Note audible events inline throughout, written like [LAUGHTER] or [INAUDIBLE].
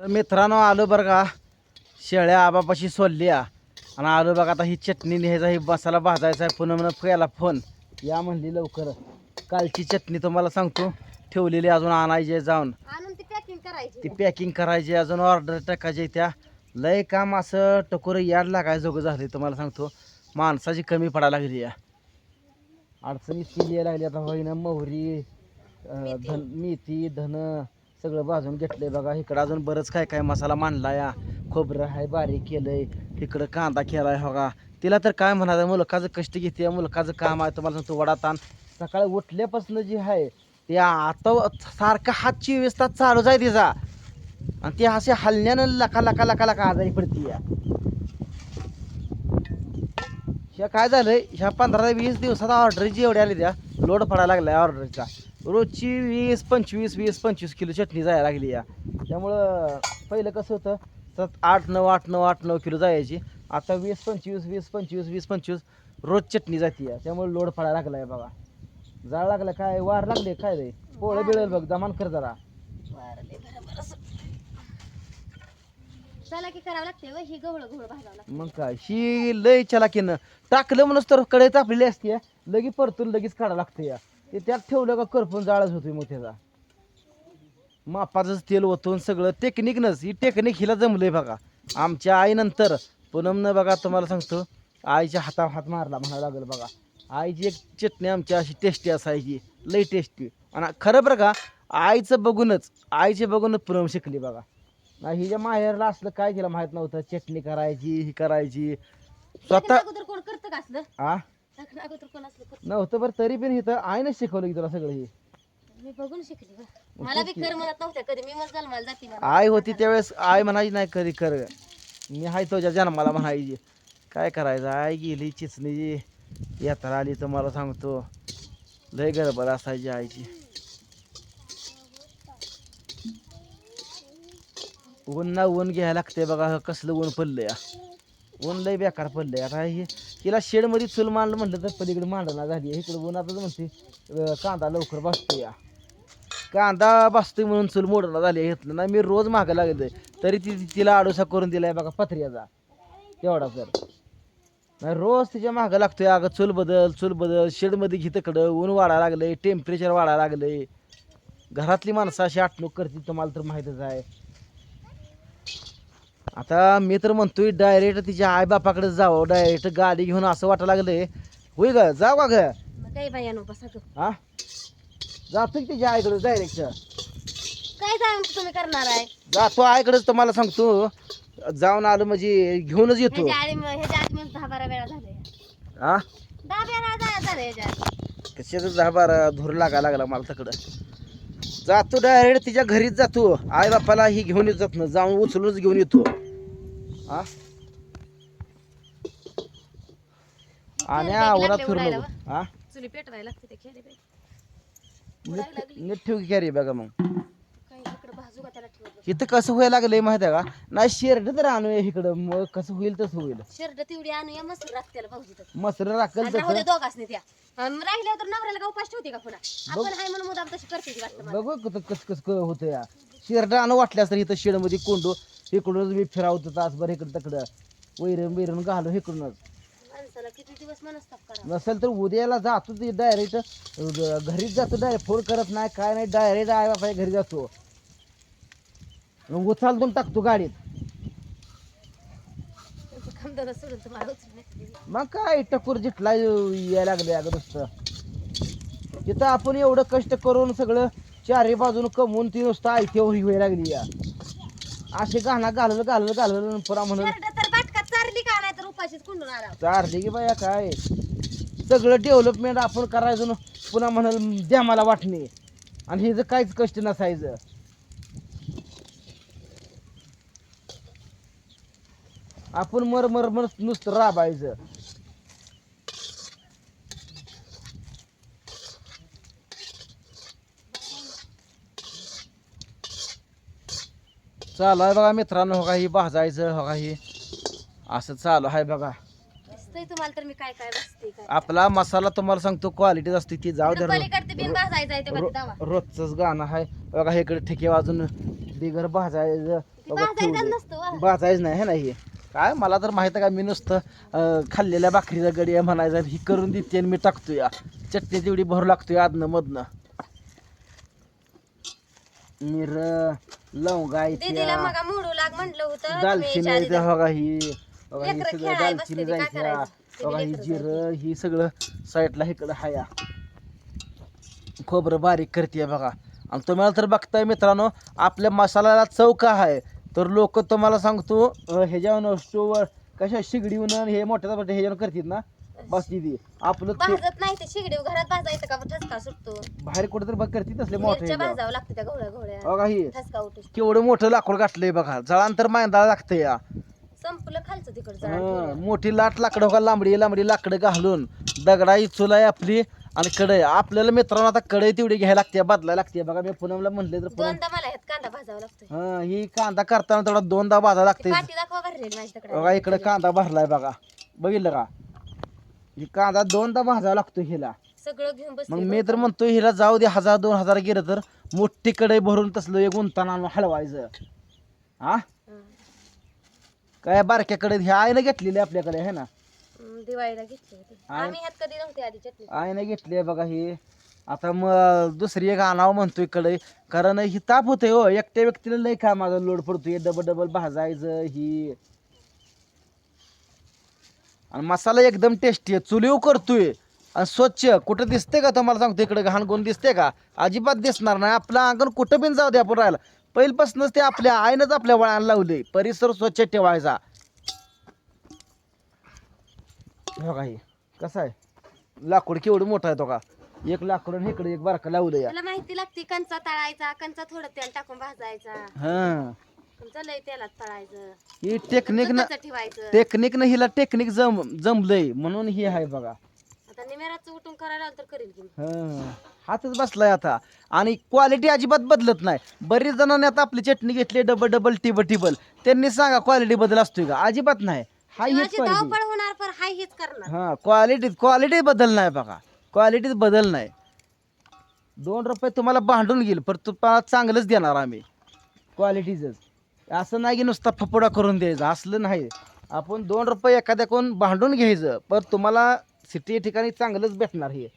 तर मित्रांनो आलो बरं का. शेळ्या आबापाशी सोडल्या. आणि आलो बघा आता ही चटणी न्यायचा ही मसाला भाजायचा आहे. पुन्हा म्हणून केला फोन या म्हणली लवकर. कालची चटणी तुम्हाला सांगतो. ठेवलेली अजून आणायची आहे जाऊन. ती पॅकिंग करायची. अजून ऑर्डर टाकायची त्या. लय काम असं टकोर याड लागायचं जोगं झालं तुम्हाला सांगतो. माणसाची कमी पडायला लागली या. अडचणीत केली यायला लागली. आता होईना मोहरी धन मेथी धन सगळं भाजून घेतलंय बघा. इकडं अजून बरंच काय काय मसाला मांडला या खोबरं आहे बारीक केलंय. इकडं कांदा केलाय बघा. तिला तर काय म्हणायचं मुलकाचं कष्ट घेते मुलकाचं काम आहे तुम्हाला सांगतो वडातान. सकाळी उठल्यापासून जे आहे ते आता सारखा हातची व्यवस्था चालूच आहे तिचा. आणि ती असे हलण्यानं लका लका लका लका आजारी पडती या ह्या काय झालंय ह्या पंधरा ते वीस दिवसात ऑर्डर जेवढ्या आली त्या लोड पडायला लागलाय ऑर्डरचा रोजची वीस पंचवीस वीस पंचवीस किलो चटणी जायला लागली या. त्यामुळं पहिलं कसं होतं सात आठ नऊ आठ नऊ आठ नऊ किलो जायची. आता वीस पंचवीस वीस पंचवीस वीस पंचवीस रोज चटणी जाते या. त्यामुळे लोड पडायला लागलाय बघा. जाळ लागला काय? वार लागले काय रे? पोळं बिळेल बघ जमान कर जरा. चला की करावं लागते व ही गवळ गवळ भाजावं लागतं. मग काय? ही लय चलाकीनं. टाकलं म्हणून तर कडे तापलेली असते लगी परतून लगेच काढा लागते या. ते त्यात ठेवलं का करपून जाळच होतोय मग त्याचा. मापाचंच तेल ओतून सगळं टेक्निकनंच ही टेक्निक हिला जमलंय बघा. आमच्या आईनंतर पूनमनं बघा तुम्हाला सांगतो आईच्या हातावर हात मारला म्हणायला लागेल बघा. आईची एक चटणी आमची अशी टेस्टी असायची लई टेस्टी आणि खरं बरं का आईचं बघूनच आईचे बघूनच पूनम शिकली बघा. नाही हिच्या माहेरला असलं काय तिला माहीत नव्हतं चटणी करायची ही करायची. स्वतः कोण करतं का असलं? आ? लग्न अगोदर कोण असलं करतं नव्हतं बरं तरी पण इथं आईनंच शिकवलं की तुला सगळं हे. मी बघून शिकली बा. मला बी कर म्हणत नव्हत्या कधी मी मग जन्माला जाते म्हणा. आई होती त्यावेळेस आई म्हणायची नाही कधी कर. मी हाय तुझ्या जन्माला म्हणायची. काय करायचं? आई गेली चिचणीची यात्रा आली तर मला सांगतो. लय गडबड असायची आईची. ऊन ना ऊन घ्यायला लागते बघा कसलं ऊन पडलं या ऊन लय बेकार पडलंय. आता हे तिला शेडमध्ये चूल मांडलं म्हटलं तर पलीकडे मांडणा झाली. इकडे उन्हातच म्हणते कांदा लवकर बसतो या. कांदा बसतोय म्हणून चूल मोडणा झाली. घेतलं ना मी रोज मागं लागलोय तरी ती तिला आडोसा करून दिलाय बघा पत्र्याचा. तेवढा तर. नाही रोज तिच्या मागं लागतोय अगं चूल बदल चूल बदल. शेडमध्ये घे तिकडं ऊन वाढायला लागलंय टेम्परेचर वाढायला लागलंय. घरातली माणसं अशी आटणूक करतील तुम्हाला तर माहीतच आहे. आता मी तर म्हणतोय डायरेक्ट तिच्या आईबापाकडे जावं डायरेक्ट गाडी घेऊन असं वाटायला लागलंय. होय ग जाऊ का ग मग बसा. हा? जातो की तिच्या आईकडे डायरेक्ट काय सांग तुम्ही करणार आहे? जातो आईकडेच तुम्हाला सांगतो. जाऊन आलो म्हणजे घेऊनच येतो. ह्याच्या आधी ह्याच्या आधी मला दहा बारा वेळा झाले. हा? दहा बारा वेळा झालं ह्याच्या आधी. कशाचं दहा बारा धूर लागायला लागला मला तिकडं. जातो डायरेक्ट तिच्या घरीच जातो. आई बापाला ही घेऊन येत जात ना जाऊन उचलूनच घेऊन येतो. हा? आणि लागले फिरू नको हा? चुली पेटवायला लागते ते बाई नीट नीट ठेव की कॅरी बघा मग. काही इकडं त्याला इथं कसं व्हायला लागलंय माहिती आहे का? नाही शेरड तर आणूया इकडं. मग कसं होईल तसं होईल. शर्ट तेवढी आणूया मस्त राख त्याला भाऊजी तर. मसर राखल आणि राहू दे तसं दोघांनी त्या. अन राहिल्यावर तर नवऱ्याला का उपास ठेवते का पुन्हा? आपण हाय म्हणून मुदाम तशी करते ती वाटतं मला. बघू कसं कस कस होतं या. शेरड आणू वाटल्यास तर इथं शेडमध्ये कोंडू. इकडूनच मी फिरावतो तासभर इकडं तिकडं. वैरण बिरण घालू इकडूनच. माणसाला किती दिवस मनस्ताप करा नसेल तर उद्याला जातो ते डायरेक्ट घरीच जातो डायरेक्ट फोन करत नाही काय नाही डायरेक्ट आई बापा घरी जातो. मग उचलून टाकतो गाडीत. समजा सोडून तुम्हाला उचलून नेते. मग काय टकूर जिटला यायला लागले अगं नुसतं. तिथं आपण एवढं कष्ट करून सगळं चारी बाजून कमवून ती नुसतं आयत्या व्हायला लागली या. असे गाणं घालवलं घालवलं घालवलं पुरा म्हणून शर्ट तर बाटका चारली का नाही तर उपाशीच कुंडून आला. चारली की बाया काय? सगळं डेव्हलपमेंट आपण करायचं न पुन्हा म्हणाल द्या मला वाटणे. आणि हे जर काहीच कष्ट नसायचं. आपण मर मर मर नुसतं राबायचं. चालू आहे बघा मित्रांनो हो का ही भाजायचं हो का ही असं चालू आहे बघा. दिसतंय तुम्हाला तर मी काय काय बसते काय आपला मसाला तुम्हाला सांगतो क्वालिटीच असते ती जाऊ दे पलीकडे बिन भाजायचं आहे ते बघ दावा रोजच गाणं आहे. बघा इकडे ठेके वाजून बिगर भाजायचं. बघा भाजायचं ठेवलंय. नसतं वा. भाजायचं नाही हे नाही काय मला तर माहीत आहे का मी नुसतं अं, खाल्लेल्या भाकरीचा गडी आहे म्हणायचं ही करून देते आणि मी टाकतो या चटणी तेवढी भरू लागतोय आदनं मधनं. मिर लवंगा दीदीला इथ्या मग मोडू लाग म्हटलं होतं तुम्ही दालचिनी याच्या आधी इथं बघा ही बघा ही लेकरं सगळं खेळायला दालचिनी बसलेली, काय जायच्या करायचं? बघा ही लेकरं जिरं ही सगळं साईडला इकडं हाया. खोबरं बारीक करते बघा. आणि तुम्हाला तर बघताय मित्रांनो आपल्या मसाल्याला चव का आहे तर लोक तुम्हाला सांगतो अं, ह्याच्यावर स्टोवर कशा शिगडीहून आणि हे मोठ्या मोठ्या ह्याच्यावर करतात ना बस दिदी आपलं ते भाजत नाही ते शिगडी घरात भाजायचं का ठसका सुटतो. बाहेर कुठेतरी बघ करतात असले मोठे मिरच्या भाजावं लागतं त्या घोड्या बघा ही ठसका उठू केवढं मोठं लाकूड गाठलंय बघा. जळान तर मांदा लागतं या. संपलं खालचं तिकडचं हं, मोठी लाट लाकडं का लांबडी लांबडी लाकडं घालून. दगडाई चुलाई आपली आणि कढई आपल्याला मित्रांनो आता कढई तेवढी घ्यायला लागते बदलायला लागते. बघा मी पुनमला म्हणले तर पुनम दोनदा मला ह्यात कांदा भाजावा लागतोय. हं, ही कांदा करताना थोडा दोनदा भाजा लागते पाठी दाखवा भरलेली माझी तिकडे बघा इकडे कांदा भरलाय बघा. बघितलं का? ही कांदा दोनदा भाजावा लागतो हिला. सगळं घेऊन मग मी तर म्हणतो हिला जाऊ दे हजार दोन हजार गेलं तर मोठी कढई भरून तसलं एक उंताना आणून हलवायचं. हा? हं. काय बारक्या कढईत ह्या आईनं घेतलेली आपल्याकडे आहे ना? हं, दिवाळीला घेतली होती. आणि- आम्ही ह्यात कधी नव्हते आधी चटणी आईने घेतली आहे बघा ही. आता मग दुसरी एक आणावं म्हणतोयकडे कारण ही ताप होते हो एकट्या व्यक्तीला लय कामाचा लोड पडतोय. डबल डबल भाजायचं ही. आणि मसाला एकदम टेस्टी आहे. चुलीव करतोय. आणि स्वच्छ. कुठं दिसते का तुम्हाला सांगतो इकडे घाण कोण दिसते का? अजिबात दिसणार नाही. आपलं अंगण कुठं बिन जाऊ दे आपण राहायला. पहिल्यापासूनच ते आपल्या आईनंच आपल्या वळाला लावले परिसर स्वच्छ ठेवायचा. हे कसं आहे? लाकूड केवढं मोठं आहे तो का? एक लाकूड आणि इकडे एक बारका लावलं या. त्याला माहिती लागते कंचा तळायचा कंचा थोडं तेल टाकून भाजायचा. हा. लय तळायचं. ही टेक्निक न ठेवायचं. टेक्निक न हिला टेक्निक जम जमलंय म्हणून ही आहे बघा. आता निमेराचं उठून करायला आलं तर करेल की मी. हा. हातच बसलाय आता. आणि क्वालिटी अजिबात बदलत नाही. बरीच जणांनी आता आपली चटणी घेतली डबल डबल टिबल टिबल त्यांनी सांगा क्वालिटी बदल असतोय का? अजिबात नाही. हा हीच क्वालिटी धावपळ होणार पण हाय हेच करणार. हा क्वालिटीत क्वालिटी बदल नाही बघा. क्वालिटीत बदल नाही. दोन रुपये तुम्हाला भांडून घेईल पण तुम्हाला चांगलंच देणार आम्ही. क्वालिटीच असं नाही की नुसता फपोडा करून द्यायचा असलं नाही. आपण दोन रुपये एखाद्याकडून भांडून घ्यायचं पण तुम्हाला सिटी ठिकाणी चांगलंच भेटणार हे.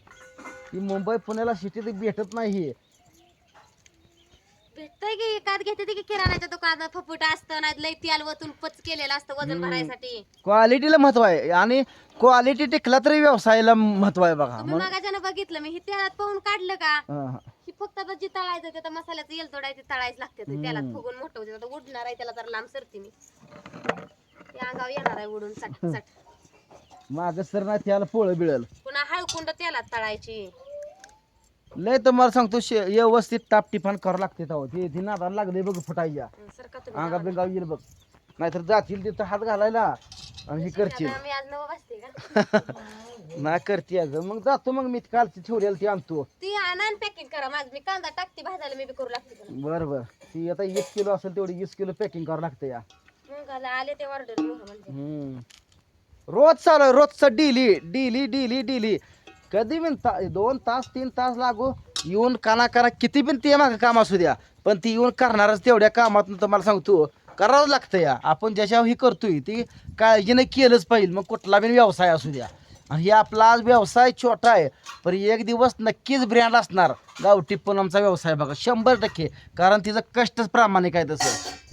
ही मुंबई पुण्याला सिटीत भेटत नाही हे. भेटतंय की एकात घेते की किराणाच्या दुकानात फपुट असतं नाही लय तेल वतून पच केलेलं असतं वजन. भरायसाठी. क्वालिटीला महत्त्व आहे आणि क्वालिटी टिकला तरी व्यवसायाला महत्त्व आहे बघा. तुम्ही म्हणून मागाच्यानं बघितलं मी हे तेलात पाहून काढलं का? हा, हा. ही फक्त आता जी तळायचं ते आता मसाल्याचं येल तोडायचं तळायचं लागते ते तेलात फुगून मोठं होते आता उडणार आहे त्याला जरा लांब सरते मी. ते अंगावर येणार आहे उडून चट चट. मागं सर नाही त्याला पोळं बिळल. पुन्हा हळकुंड तेलात तळायची. लय तुम्हाला सांगतो शे- व्यवस्थित टाप टिफान करावं लागते तेव्हा. ते ती नादाला लागले बघ फुटायच्या सरका तुम्ही अंगा जावा. बिंगाव येईल बघ. नाहीतर जातील तिथं हात घालायला आणि ही करशील आता मी आज नवं वाजते का? [LAUGHS] नाही करते अगं मग जातो मग मी कालची ठेवलेली ती आणतो. ती आणा पॅकिंग करा माझ. मी कांदा टाकते भाजायला मी बी करू लागते. बरं बरं. ती आता वीस किलो असेल तेवढी वीस किलो पॅकिंग करावं लागतं या. मग आला- आले ते ऑर्डर म्हणजे. हम्म. रोज चालू आहे रोजचं डेली डेली डेली डेली कधी पण ता दोन तास तीन तास लागू. येऊन काना काना किती पण ते मागं काम असू द्या. पण ती येऊन करणारच तेवढ्या कामातून तुम्हाला सांगतो. करावंच लागतं या. आपण ज्याच्यावर ही करतोय ती काळजीनं केलंच पाहिजे. मग कुठला बी व्यवसाय असू द्या. आणि हे आपला आज व्यवसाय छोटा आहे पण एक दिवस नक्कीच ब्रँड असणार. गावठी पूनमचा व्यवसाय बघा शंभर टक्के. कारण तिचं कष्टच प्रामाणिक आहे तसं.